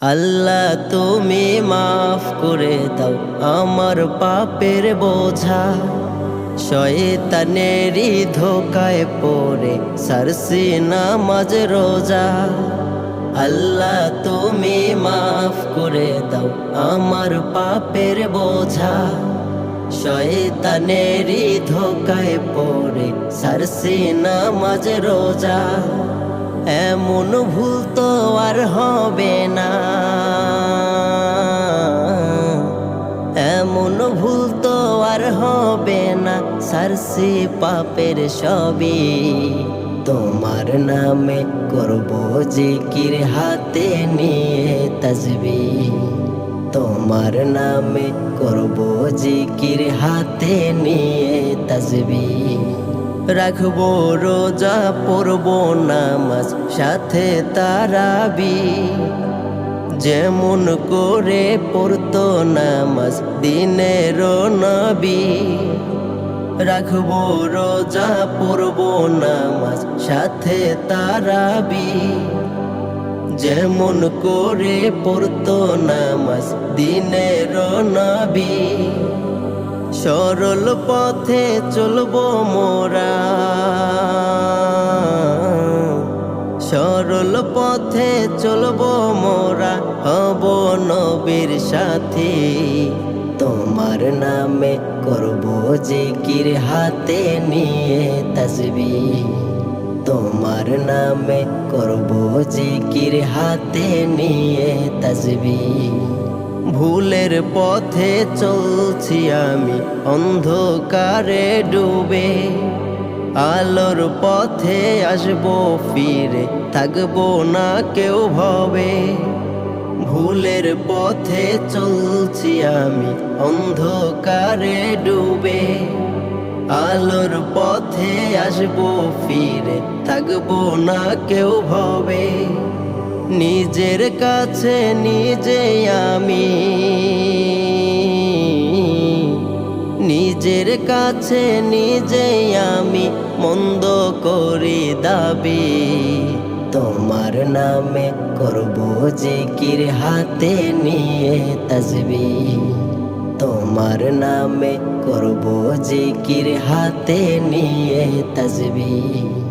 আল্লাহ, তুমি মাফ করে দাও আমার পাপের বোঝা। শয়তানেরই ধোকায় পড়ে সারসি নামাজ রোজা। আল্লাহ, তুমি মাফ করে দাও আমার পাপের বোঝা। শয়তানেরই ধোকায় পড়ে সারসি নামাজ রোজা। এমন ভুল তো আর হবে না। এমন ভুল তো আর হবে না সারসি পাপের সবই তোমার নামে করব জিকির হাতে নিয়ে তসবি তোমার নামে করব জিকির হাতে নিয়ে তসবি রাখব, রোজা পড়ব, নামাজ সাথে তারাবি। যেমন করে পড়তো নামাজ দিনের নবী। রাখব, রোজা পড়ব, নামাজ সাথে তারাবি। যেমন করে পড়তো নামাজ দিনের নবী। সরল পথে চলবো মোরা। সরল পথে চলবো মোরা, হব নবীর সাথী। তোমার নামে করব যে জিকির হাতে নিয়ে তসবি তোমার নামে করব জিকির হাতে নিয়ে তসবি ভুলের পথে চলছি আমি। অন্ধকারে ডুবে আলোর পথে আসব ফিরে। থাকব না কেউ ভবে। ভুলের পথে চলছি আমি। অন্ধকারে ডুবে আলোর পথে আসব ফিরে। থাকব না কেউ ভবে। নিজের কাছে নিজে আমি। নিজের কাছে নিজে আমি মন্দ করি দাবি। তোমার নামে করব জিকির হাতে নিয়ে তসবি তোমার নামে করব জিকির হাতে নিয়ে তসবি